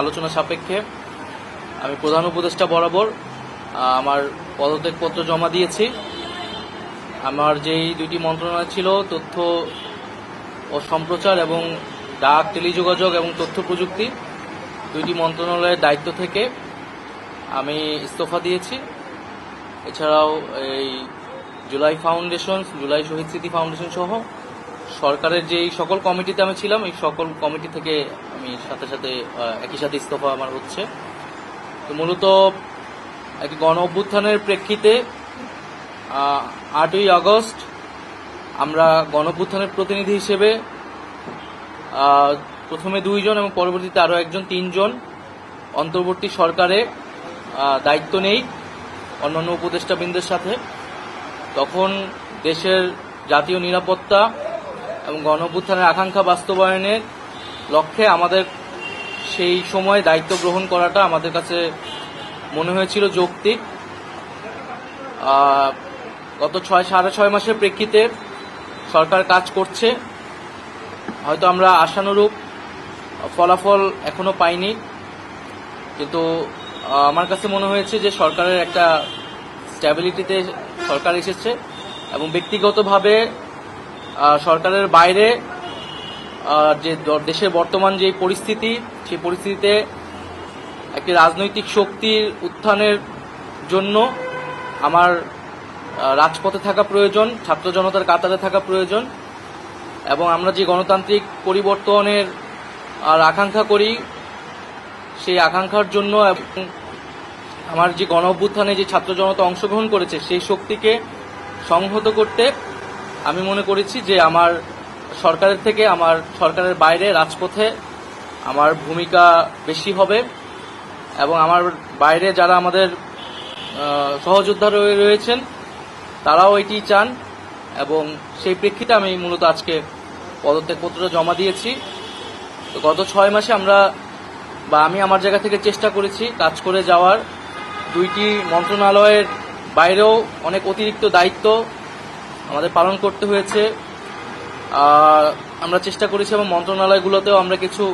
আলোচনা সাপেক্ষে আমি প্রধান উপদেষ্টা বরাবর আমার পদত্যাগপত্র জমা দিয়েছি। আমার যেই দুটি মন্ত্রণালয় ছিল, তথ্য ও সম্প্রচার এবং ডাক, টেলিযোগাযোগ এবং তথ্য প্রযুক্তি, দুইটি মন্ত্রণালয়ের দায়িত্ব থেকে আমি ইস্তফা দিয়েছি। এছাড়াও এই জুলাই ফাউন্ডেশন জুলাই শহীদ স্মৃতি ফাউন্ডেশন সহ সরকারের যেই সকল কমিটিতে আমি ছিলাম, এই সকল কমিটি থেকে আমি সাথে সাথে একই সাথে ইস্তফা আমার হচ্ছে। তো মূলত একটি গণ অভ্যুত্থানের প্রেক্ষিতে আটই আগস্ট আমরা গণ অভ্যুত্থানের প্রতিনিধি হিসেবে প্রথমে দুইজন এবং পরবর্তীতে আরও একজন, তিনজন অন্তর্বর্তী সরকারে দায়িত্ব নেই অন্যান্য উপদেষ্টাবৃন্দের সাথে। তখন দেশের জাতীয় নিরাপত্তা এবং গণ অভ্যুত্থানের আকাঙ্ক্ষা বাস্তবায়নের লক্ষ্যে আমাদের সেই সময় দায়িত্ব গ্রহণ করাটা আমাদের কাছে মনে হয়েছিল যৌক্তিক। গত ছয়, সাড়ে ছয় মাসের প্রেক্ষিতে সরকার কাজ করছে। হয়তো আমরা আশানুরূপ ফলাফল এখনও পাইনি। কিন্তু আমার কাছে মনে হয়েছে যে সরকারের একটা স্ট্যাবিলিটিতে সরকার এসেছে এবং ব্যক্তিগতভাবে সরকারের বাইরে যে দেশের বর্তমান যে পরিস্থিতি, সেই পরিস্থিতিতে একটি রাজনৈতিক শক্তির উত্থানের জন্য আমার রাজপথে থাকা প্রয়োজন, ছাত্র জনতার কাতারে থাকা প্রয়োজন, এবং আমরা যে গণতান্ত্রিক পরিবর্তনের আর আকাঙ্ক্ষা করি, সেই আকাঙ্ক্ষার জন্য আমার যে গণ অভ্যুত্থানে যে ছাত্র জনতা অংশগ্রহণ করেছে, সেই শক্তিকে সংহত করতে আমি মনে করেছি যে আমার সরকারের থেকে আমার সরকারের বাইরে রাজপথে আমার ভূমিকা বেশি হবে এবং আমার বাইরে যারা আমাদের সহযোদ্ধা রয়ে- রয়েছেন, তারাও এটি চান এবং সেই প্রেক্ষিতে আমি মূলত আজকে পদত্যাগপত্র জমা দিয়েছি। তো গত ছয় মাসে আমরা বা আমি আমার জায়গা থেকে চেষ্টা করেছি কাজ করে যাওয়ার। দুইটি মন্ত্রণালয়ের বাইরেও অনেক অতিরিক্ত দায়িত্ব আমাদের পালন করতে হয়েছে। আমরা চেষ্টা করেছি এবং মন্ত্রণালয়গুলোতেও আমরা কিছু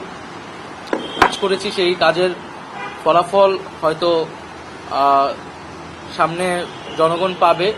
কাজ করেছি, সেই কাজের ফলাফল হয়তো সামনে জনগণ পাবে।